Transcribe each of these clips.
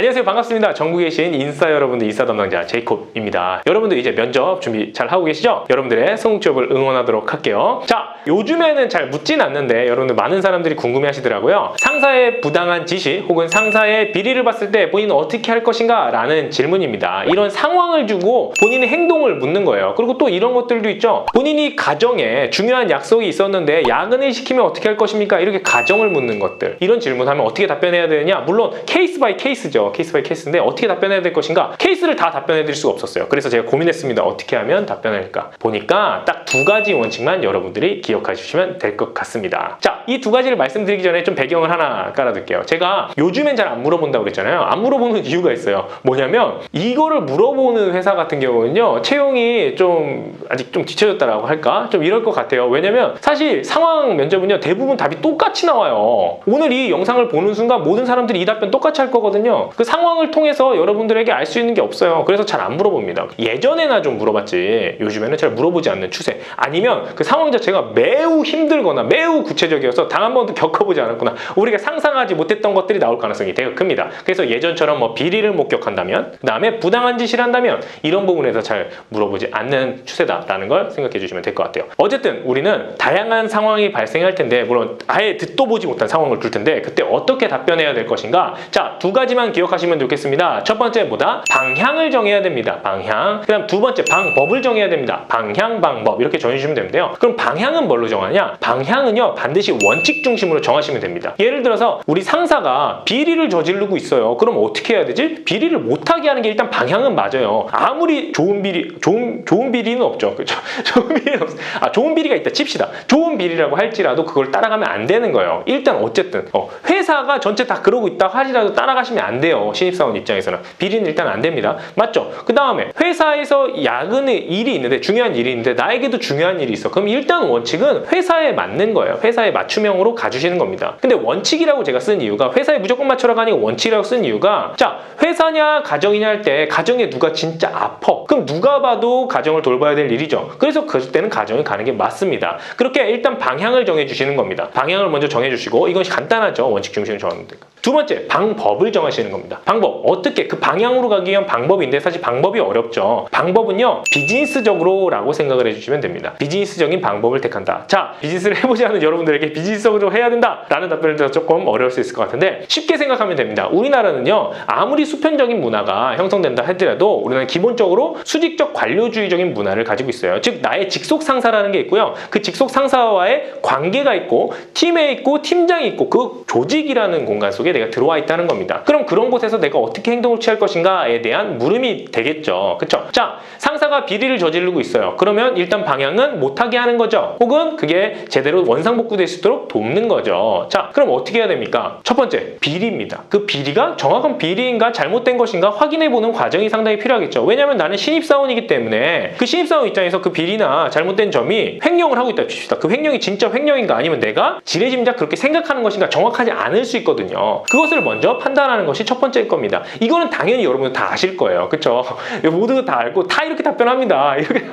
안녕하세요. 반갑습니다. 전국에 계신 인싸 여러분들 인싸 담당자 제이콥입니다. 여러분들 이제 면접 준비 잘 하고 계시죠? 여러분들의 성공 취업을 응원하도록 할게요. 자 요즘에는 잘 묻진 않는데 여러분들 많은 사람들이 궁금해 하시더라고요. 상사의 부당한 지시 혹은 상사의 비리를 봤을 때 본인은 어떻게 할 것인가 라는 질문입니다. 이런 상황을 주고 본인의 행동을 묻는 거예요. 그리고 또 이런 것들도 있죠. 본인이 가정에 중요한 약속이 있었는데 야근을 시키면 어떻게 할 것입니까? 이렇게 가정을 묻는 것들. 이런 질문하면 어떻게 답변해야 되느냐? 물론 케이스 바이 케이스죠 케이스 바이 케이스인데 어떻게 답변해야 될 것인가? 케이스를 다 답변해 드릴 수가 없었어요. 그래서 제가 고민했습니다. 어떻게 하면 답변할까? 보니까 딱 두 가지 원칙만 여러분들이 기억해 주시면 될 것 같습니다. 자 이 두 가지를 말씀드리기 전에 좀 배경을 하나 깔아둘게요. 제가 요즘엔 잘 안 물어본다고 그랬잖아요. 안 물어보는 이유가 있어요. 뭐냐면 이거를 물어보는 회사 같은 경우는요 채용이 좀 아직 좀 뒤쳐졌다라고 할까? 좀 이럴 것 같아요. 왜냐면 사실 상황 면접은요 대부분 답이 똑같이 나와요. 오늘 이 영상을 보는 순간 모든 사람들이 이 답변 똑같이 할 거거든요 그 상황을 통해서 여러분들에게 알 수 있는 게 없어요. 그래서 잘 안 물어봅니다. 예전에나 좀 물어봤지. 요즘에는 잘 물어보지 않는 추세. 아니면 그 상황 자체가 매우 힘들거나 매우 구체적이어서 단한 번도 겪어보지 않았구나. 우리가 상상하지 못했던 것들이 나올 가능성이 되게 큽니다. 그래서 예전처럼 뭐 비리를 목격한다면 그 다음에 부당한 지시를 한다면 이런 부분에서 잘 물어보지 않는 추세다라는 걸 생각해 주시면 될 것 같아요. 어쨌든 우리는 다양한 상황이 발생할 텐데 물론 아예 듣도 보지 못한 상황을 둘 텐데 그때 어떻게 답변해야 될 것인가? 자 두 가지만 기 억하시면 좋겠습니다. 첫 번째 뭐다? 방향을 정해야 됩니다. 방향. 그 다음 두 번째 방법을 정해야 됩니다. 방향 방법. 이렇게 정해주시면 되는데요. 그럼 방향은 뭘로 정하냐? 방향은요 반드시 원칙 중심으로 정하시면 됩니다. 예를 들어서 우리 상사가 비리를 저지르고 있어요. 그럼 어떻게 해야 되지? 비리를 못하게 하는 게 일단 방향은 맞아요. 아무리 좋은 비리 좋은 좋은 비리는 없죠. 그렇죠? 좋은 비리는 없, 아 좋은 비리가 있다 칩시다. 좋은 비리라고 할지라도 그걸 따라가면 안 되는 거예요. 일단 어쨌든 어, 회사가 전체 다 그러고 있다 하지라도 따라가시면 안 돼요 신입사원 입장에서는. 비리는 일단 안 됩니다. 맞죠? 그 다음에 회사에서 야근의 일이 있는데 중요한 일이 있는데 나에게도 중요한 일이 있어. 그럼 일단 원칙은 회사에 맞는 거예요. 회사에 맞춤형으로 가주시는 겁니다. 근데 원칙이라고 제가 쓴 이유가 회사에 무조건 맞춰라가 아니고 원칙이라고 쓴 이유가 자 회사냐 가정이냐 할 때 가정에 누가 진짜 아퍼. 그럼 누가 봐도 가정을 돌봐야 될 일이죠. 그래서 그때는 가정이 가는 게 맞습니다. 그렇게 일단 방향을 정해 주시는 겁니다. 방향을 먼저 정해 주시고 이건 간단하죠. 원칙 중심을 정하는 데 두 번째 방법을 정하시는 겁니다. 방법. 어떻게? 그 방향으로 가기 위한 방법인데 사실 방법이 어렵죠. 방법은요 비즈니스적으로 라고 생각을 해주시면 됩니다. 비즈니스적인 방법을 택한다. 자 비즈니스를 해보지 않은 여러분들에게 비즈니스적으로 해야 된다 라는 답변을 들어 조금 어려울 수 있을 것 같은데 쉽게 생각하면 됩니다. 우리나라는요 아무리 수평적인 문화가 형성된다 하더라도 우리는 기본적으로 수직적 관료주의적인 문화를 가지고 있어요. 즉 나의 직속 상사라는 게 있고요. 그 직속 상사와의 관계가 있고 팀에 있고 팀장이 있고 그 조직이라는 공간 속에 내가 들어와 있다는 겁니다. 그럼 그런 곳에서 내가 어떻게 행동을 취할 것인가에 대한 물음이 되겠죠. 그쵸? 자, 상사가 비리를 저지르고 있어요. 그러면 일단 방향은 못하게 하는 거죠. 혹은 그게 제대로 원상복구될 수 있도록 돕는 거죠. 자, 그럼 어떻게 해야 됩니까? 첫 번째, 비리입니다. 그 비리가 정확한 비리인가 잘못된 것인가 확인해보는 과정이 상당히 필요하겠죠. 왜냐하면 나는 신입사원이기 때문에 그 신입사원 입장에서 그 비리나 잘못된 점이 횡령을 하고 있다 칩시다. 그 횡령이 진짜 횡령인가 아니면 내가 지레짐작 그렇게 생각하는 것인가 정확하지 않을 수 있거든요. 그것을 먼저 판단하는 것이 첫 번째일 겁니다. 이거는 당연히 여러분 다 아실 거예요. 그쵸? 모두 다 알고 다 이렇게 답변합니다. 이렇게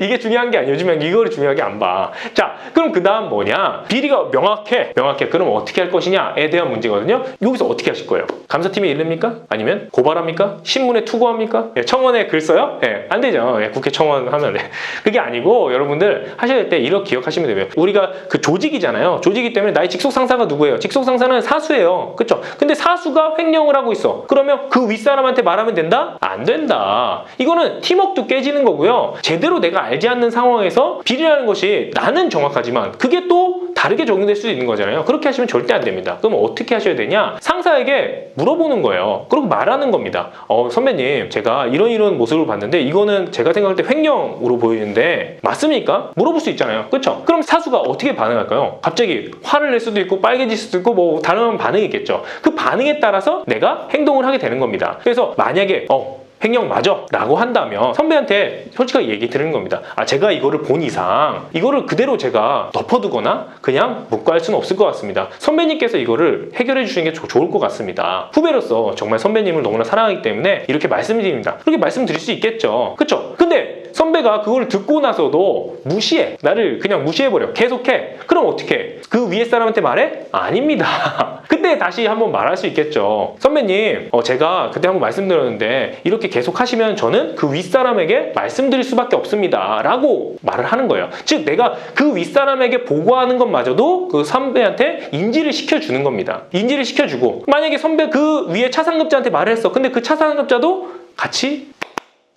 이게 중요한 게 아니에요. 요즘엔 이거를 중요하게 안 봐. 자, 그럼 그 다음 뭐냐? 비리가 명확해. 명확해. 그럼 어떻게 할 것이냐에 대한 문제거든요. 여기서 어떻게 하실 거예요? 감사팀에 일릅니까? 아니면 고발합니까? 신문에 투고합니까? 예, 청원에 글 써요? 예, 안 되죠. 예, 국회 청원 하면. 예. 그게 아니고 여러분들 될때 이렇게 기억하시면 돼요. 우리가 그 조직이잖아요. 조직이기 때문에 나의 직속 상사가 누구예요? 직속 상사는 사수예요. 그 쵸? 근데 사수가 횡령을 하고 있어. 그러면 그 윗사람한테 말하면 된다? 안 된다. 이거는 팀워크도 깨지는 거고요. 제대로 내가 알지 않는 상황에서 비리라는 것이 나는 정확하지만 그게 또 다르게 적용될 수도 있는 거잖아요. 그렇게 하시면 절대 안 됩니다. 그럼 어떻게 하셔야 되냐? 상사에게 물어보는 거예요. 그리고 말하는 겁니다. 어, 선배님, 제가 이런 이런 모습을 봤는데 이거는 제가 생각할 때 횡령으로 보이는데 맞습니까? 물어볼 수 있잖아요. 그렇죠? 그럼 사수가 어떻게 반응할까요? 갑자기 화를 낼 수도 있고 빨개질 수도 있고 뭐 다른 반응이 있겠죠. 그 반응에 따라서 내가 행동을 하게 되는 겁니다. 그래서 만약에 어 횡령 맞아 라고 한다면 선배한테 솔직하게 얘기 드리는 겁니다. 아 제가 이거를 본 이상 이거를 그대로 제가 덮어두거나 그냥 묵과할 수는 없을 것 같습니다. 선배님께서 이거를 해결해 주시는 게 조- 좋을 것 같습니다. 후배로서 정말 선배님을 너무나 사랑하기 때문에 이렇게 말씀드립니다. 그렇게 말씀드릴 수 있겠죠. 그쵸? 근데 선배가 그걸 듣고 나서도 무시해. 나를 그냥 무시해버려. 계속해. 그럼 어떻게 해? 그 위에 사람한테 말해? 아닙니다. 그때 다시 한번 말할 수 있겠죠. 선배님, 어, 제가 그때 한번 말씀드렸는데 이렇게 계속 하시면 저는 그 윗사람에게 말씀드릴 수밖에 없습니다. 라고 말을 하는 거예요. 즉, 내가 그 윗사람에게 보고하는 것마저도 그 선배한테 인지를 시켜주는 겁니다. 인지를 시켜주고 만약에 선배 그 위에 차상급자한테 말을 했어. 근데 그 차상급자도 같이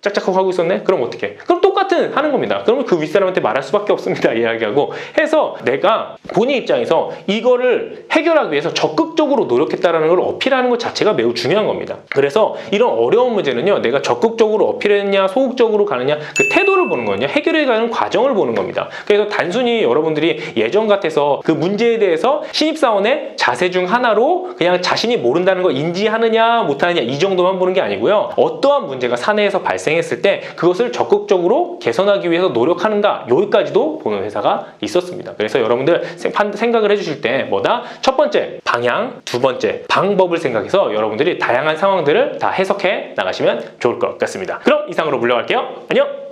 짝짝하고 하고 있었네? 그럼 어떻게? 그럼 똑같은 하는 겁니다. 그러면 그 윗사람한테 말할 수밖에 없습니다. 이야기하고 해서 내가 본인 입장에서 이거를 해결하기 위해서 적극적으로 노력했다라는 걸 어필하는 것 자체가 매우 중요한 겁니다. 그래서 이런 어려운 문제는요, 내가 적극적으로 어필했냐, 소극적으로 가느냐, 그 태도를 보는 거냐, 해결해가는 과정을 보는 겁니다. 그래서 단순히 여러분들이 예전 같아서 그 문제에 대해서 신입사원의 자세 중 하나로 그냥 자신이 모른다는 걸 인지하느냐, 못하느냐, 이 정도만 보는 게 아니고요. 어떠한 문제가 사내에서 발생했을 때 그것을 적극적으로 개선하기 위해서 노력하는가, 여기까지도 보는 회사가 있었습니다. 그래서 여러분들 생각을 해주실 때 뭐다? 첫 번째, 방향. 두 번째, 방법을 생각해서 여러분들이 다양한 상황들을 다 해석해 나가시면 좋을 것 같습니다. 그럼 이상으로 물러갈게요. 안녕!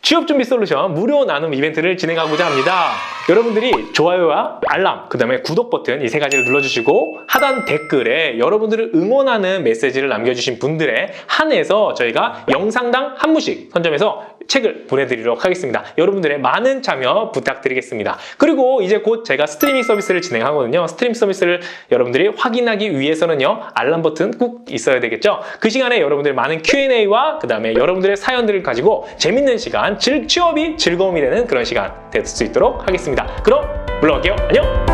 취업 준비 솔루션 무료 나눔 이벤트를 진행하고자 합니다. 여러분들이 좋아요와 알람, 그 다음에 구독 버튼 이 세 가지를 눌러주시고 하단 댓글에 여러분들을 응원하는 메시지를 남겨주신 분들에 한해서 저희가 영상당 한 분씩 선점해서 책을 보내드리도록 하겠습니다. 여러분들의 많은 참여 부탁드리겠습니다. 그리고 이제 곧 제가 스트리밍 서비스를 진행하거든요. 스트리밍 서비스를 여러분들이 확인하기 위해서는요. 알람 버튼 꼭 있어야 되겠죠. 그 시간에 여러분들 많은 Q&A와 그 다음에 여러분들의 사연들을 가지고 재밌는 시간, 즐, 취업이 즐거움이 되는 그런 시간 될 수 있도록 하겠습니다. 그럼 물러갈게요. 안녕!